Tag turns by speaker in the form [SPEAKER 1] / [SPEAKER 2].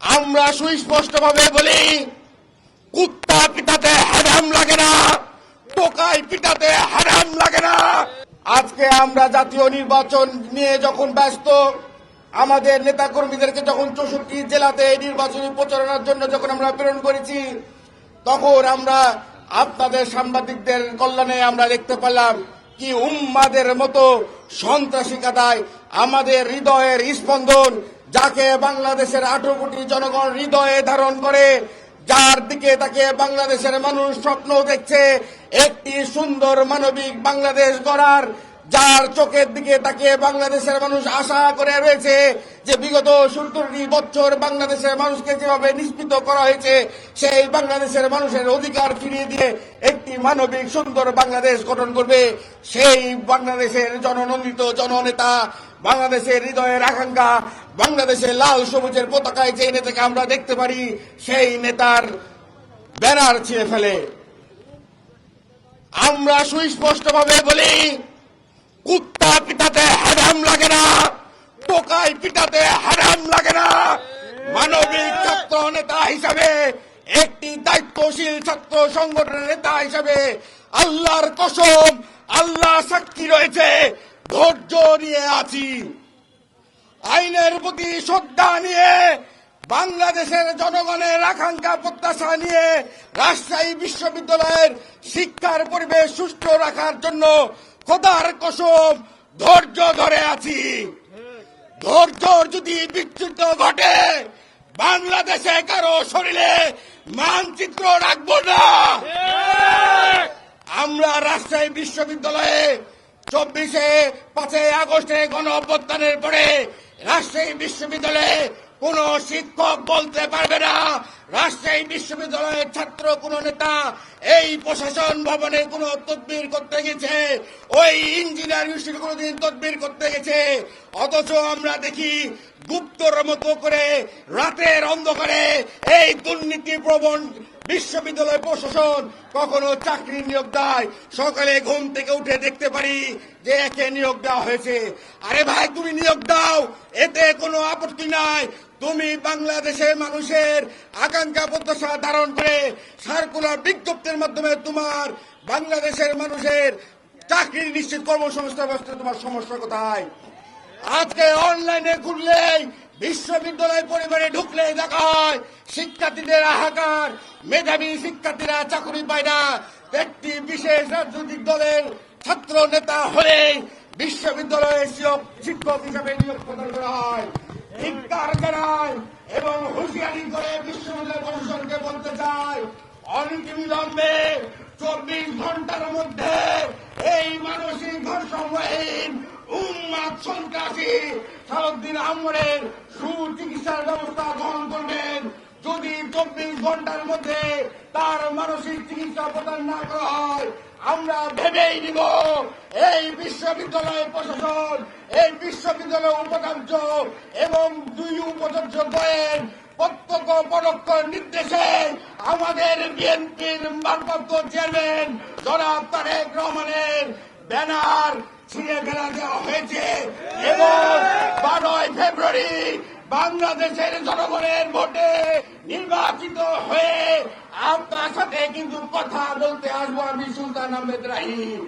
[SPEAKER 1] আমরা সুস্পষ্ট ভাবে বলি, কুত্তা পিটাতে হারাম লাগে না, টোকাই পিটাতে হারাম লাগে না। আজকে আমরা জাতীয় নির্বাচন নিয়ে যখন ব্যস্ত, আমাদের নেতা কর্মীদেরকে যখন চৌষট্টি জেলাতে এই নির্বাচনী প্রচারণার জন্য যখন আমরা প্রেরণ করেছি, তখন আমরা আপনাদের সাংবাদিকদের কল্যাণে আমরা দেখতে পেলাম কি উম্মাদের মতো সন্ত্রাসী কাদায় আমাদের হৃদয়ের স্পন্দন যাকে বাংলাদেশের আঠারো কোটি জনগণ হৃদয়ে ধারণ করে, যার দিকে তাকে বাংলাদেশের মানুষ স্বপ্ন দেখছে, একটি সুন্দর মানবিক বাংলাদেশ গড়ার, যার চোখের দিকে তাকে বাংলাদেশের মানুষ আশা করে রয়েছে যে বিগত সত্তরটি বছর বাংলাদেশের মানুষকে যেভাবে নিষ্পিত করা হয়েছে, সেই বাংলাদেশের মানুষের অধিকার ফিরিয়ে দিয়ে একটি মানবিক সুন্দর বাংলাদেশ গঠন করবে। সেই বাংলাদেশের জননন্দিত জননেতা, বাংলাদেশের হৃদয়ের আকাঙ্ক্ষা বাংলাদেশের লাল সবুজের পতাকায় যে নেতাকে আমরা দেখতে পারি, সেই নেতার ব্যানার ছিঁড়ে ফেলে। আমরা সুস্পষ্টভাবে বলি, কুত্তা পিটাতে হারাম লাগে না, টোকাই পিটাতে হারাম লাগে না। মানবিক ছাত্র নেতা হিসাবে, একটি দায়িত্বশীল ছাত্র সংগঠনের নেতা হিসাবে আল্লাহর কসম আল্লাহ সাক্ষী রয়েছে, ধৈর্য নিয়ে আছি। আইনের প্রতি শ্রদ্ধা নিয়ে, বাংলাদেশের জনগণের আকাঙ্ক্ষা প্রত্যাশা নিয়ে রাজশাহী বিশ্ববিদ্যালয়ের শিক্ষার পরিবেশ সুষ্ঠু রাখার জন্য খোদার কসম ধৈর্য ধরে আছি। ধৈর্য যদি বিচ্যুত ঘটে, বাংলাদেশে কারও শরীরে মানচিত্র রাখব না। আমরা রাজশাহী বিশ্ববিদ্যালয়ে চব্বিশে পাঁচই আগস্টে গণ অভ্যুত্থানের পরে রাজশাহী বিশ্ববিদ্যালয়ে কোন শিক্ষক বলতে পারবে না। রাজশাহী বিশ্ববিদ্যালয়ের ছাত্র কোন নেতা এই প্রশাসন ভবনে কোন তদবির করতে গেছে? ওই ইঞ্জিনিয়ার ইনস্টিটিউট কোনদিন তদবির করতে গেছে? অথচ আমরা দেখি গুপ্তর মতো করে রাতের অন্ধকারে এই দুর্নীতি প্রবণ বিশ্ববিদ্যালয় প্রশাসন কখনো চাকরি নিয়োগ দেয়? সকালে ঘুম থেকে উঠে দেখতে পারি যে একে নিয়োগ দেওয়া হয়েছে। আরে ভাই, তুমি নিয়োগ দাও, এতে কোনো আপত্তি নাই। তুমি বাংলাদেশের মানুষের আকাঙ্ক্ষা প্রত্যাশা ধারণ করে সার্কুলার বিজ্ঞপ্তির মাধ্যমে তোমার বাংলাদেশের মানুষের চাকরি নিশ্চিত কর্মসংস্থান ব্যবস্থা তোমার সমস্যা কোথায়? আজকে অনলাইনে খুললেই বিশ্ববিদ্যালয় পরিবারে ঢুকলে দেখা হয় শিক্ষার্থীদের হাহাকার, মেধাবী শিক্ষার্থীরা চাকরি পায় না। একটি বিশেষ রাজনৈতিক দলের ছাত্র নেতা হলে বিশ্ববিদ্যালয়ে শিক্ষক হিসাবে নিয়োগ প্রদান করা হয়। ধিক্কার জানায় এবং হুঁশিয়ারি করে বিশ্ববিদ্যালয় প্রশাসনকে বলতে চায় অনতিবিলম্বে চব্বিশ ঘণ্টার মধ্যে এই মানসিক ভারসাম্যহীন উন্মাদ সন্ত্রাসী সাউদ্দিন আহমদের সুচিকিৎসার ব্যবস্থা গ্রহণ করবেন। যদি চব্বিশ ঘণ্টার মধ্যে তার মানসিক চিকিৎসা প্রদান না করা হয়, আমরা ভেবেই নিব এই বিশ্ববিদ্যালয়ের প্রশাসন, এই বিশ্ববিদ্যালয় উপাচার্য এবং দুই উপাচার্য দ্বয়ের প্রত্যক্ষ পরোক্ষ নির্দেশে আমাদের বিএনপির ভারপ্রাপ্ত চেয়ারম্যান জনাব তারেক রহমানের ব্যানার ছিঁড়ে ফেলা দেওয়া হয়েছে। এবং বারোই ফেব্রুয়ারি বাংলাদেশের জনগণের ভোটে নির্বাচিত হয়ে আপনার সাথে কিন্তু কথা বলতে আসব আমি সুলতান আহমেদ রাহিম।